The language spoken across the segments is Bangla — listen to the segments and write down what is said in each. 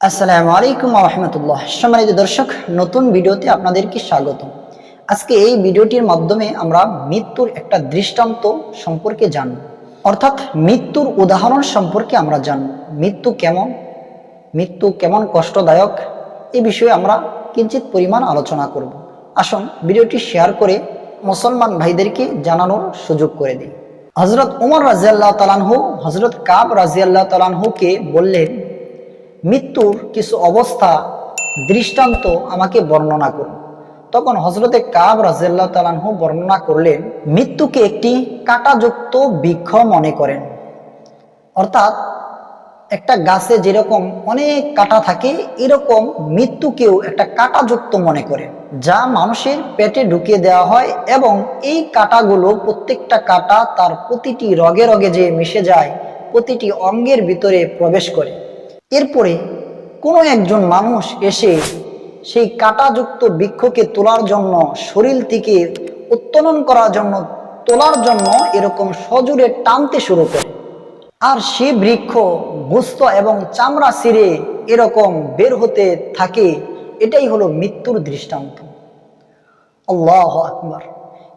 আসসালামু আলাইকুম রহমতুল্লাহ। সম্মানিত দর্শক, নতুন ভিডিওতে আপনাদেরকে স্বাগত আজকে এই ভিডিওটির মাধ্যমে আমরা মৃত্যুর একটা দৃষ্টান্ত সম্পর্কে জানব। অর্থাৎ মৃত্যুর উদাহরণ সম্পর্কে আমরা জানব। মৃত্যু কেমন? মৃত্যু কেমন কষ্টদায়ক? এই বিষয়ে আমরা কিঞ্চিত পরিমাণ আলোচনা করব। আসুন ভিডিওটি শেয়ার করে মুসলমান ভাইদেরকে জানানোর সুযোগ করে দিই। হজরত উমর রাজিয়াল্লাহ তালানহু হজরত কাব রাজিয়াল্লাহ তালানহুকে বললেন মৃত্যুর কিছু অবস্থা, দৃষ্টান্ত আমাকে বর্ণনা করুন। তখন হজরতে কাব রাজিয়াল্লাহ তালানহু বর্ণনা করলেন, মৃত্যুকে একটি কাঁটাযুক্ত বৃক্ষ মনে করেন। অর্থাৎ একটা গাছে যেরকম অনেক কাঁটা থাকে, এরকম মৃত্যুকেও একটা কাঁটাযুক্ত মনে করে যা মানুষের পেটে ঢুকিয়ে দেওয়া হয় এবং এই কাঁটাগুলো প্রত্যেকটা কাঁটা তার প্রতিটি রগে রগে যে মিশে যায়, প্রতিটি অঙ্গের ভিতরে প্রবেশ করে। এরপরে কোনো একজন মানুষ এসে সেই কাঁটাযুক্ত বৃক্ষকে তোলার জন্য, শরীর থেকে উত্তোলন করার জন্য, তোলার জন্য এরকম সজোরে টানতে শুরু করে। আর সে বৃক্ষ গুস্ত এবং চামড়া ছিঁড়ে এরকম বের হতে থাকে, এটাই হলো মৃত্যুর দৃষ্টান্ত। আল্লাহ আকবর।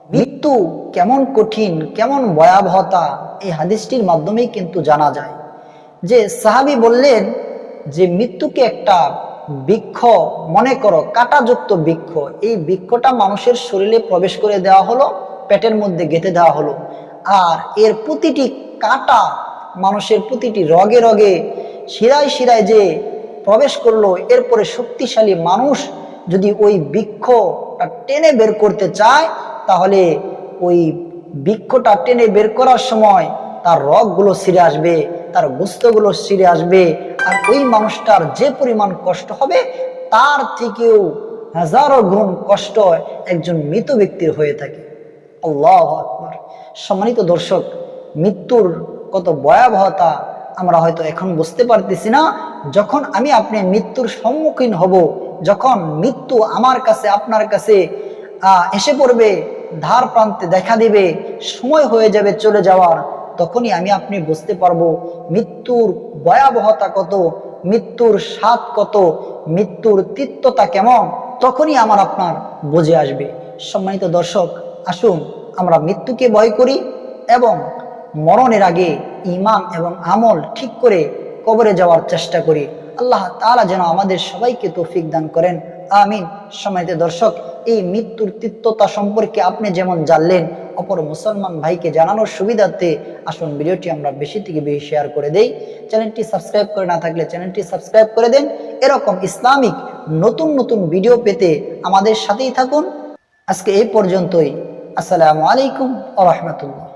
মৃত্যু কেমন কঠিন, কেমন ভয়াবহতা, এই হাদিসটির মাধ্যমেই কিন্তু জানা যায়। যে সাহাবি বললেন যে মৃত্যুকে একটা বৃক্ষ মনে করো, কাঁটাযুক্ত বৃক্ষ, এই বৃক্ষটা মানুষের শরীরে প্রবেশ করে দেওয়া হলো, পেটের মধ্যে গেঁথে দেওয়া হলো। আর এর প্রতিটি কাঁটা মানুষের প্রতিটি রগে রগে শিরায় শিরায় যে প্রবেশ করল, এরপরে শক্তিশালী মানুষ যদি ওই বৃক্ষটা টেনে বের করতে চায়, তাহলে ওই বৃক্ষটা টেনে বের করার সময় তার রগগুলো ছিঁড়ে আসবে, তার গুস্তগুলো ছিঁড়ে আসবে আর ওই মানুষটার যে পরিমাণ কষ্ট হবে, তার থেকেও হাজারো গুণ কষ্ট একজন মৃত ব্যক্তির হয়ে থাকে। আল্লাহ আকবর। সম্মানিত দর্শক, মৃত্যুর কত ভয়াবহতা আমরা হয়তো এখন বুঝতে পারতেছি না। যখন আমি আপনি মৃত্যুর সম্মুখীন হব, যখন মৃত্যু আমার কাছে, আপনার কাছে এসে পড়বে, ধার প্রান্তে দেখা দিবে, সময় হয়ে যাবে চলে যাওয়ার তখনই আমি আপনি বুঝতে পারব মৃত্যুর ভয়াবহতা কত, মৃত্যুর স্বাদ কত, মৃত্যুর তিক্ততা কেমন, তখনই আমার আপনার বুঝে আসবে। সম্মানিত দর্শক, আসুন আমরা মৃত্যুকে ভয় করি এবং মরণের আগে ইমান এবং আমল ঠিক করে কবরে যাওয়ার চেষ্টা করি। আল্লাহ তাআলা যেন আমাদের সবাইকে তৌফিক দান করেন। আমিন। সম্মানিত দর্শক, এই মৃত্যুর তিক্ততা সম্পর্কে আপনি যেমন জানলেন অপর মুসলমান ভাইকে জানানোর সুবিধার্থে আসুন, ভিডিওটি আমরা বেশি থেকে বেশি শেয়ার করে দেই। চ্যানেলটি সাবস্ক্রাইব করে না থাকলে চ্যানেলটি সাবস্ক্রাইব করে দেন। এরকম ইসলামিক নতুন নতুন ভিডিও পেতে আমাদের সাথেই থাকুন। আজকে এই পর্যন্তই। আসসালামু আলাইকুম আ রহমতুল্লাহ।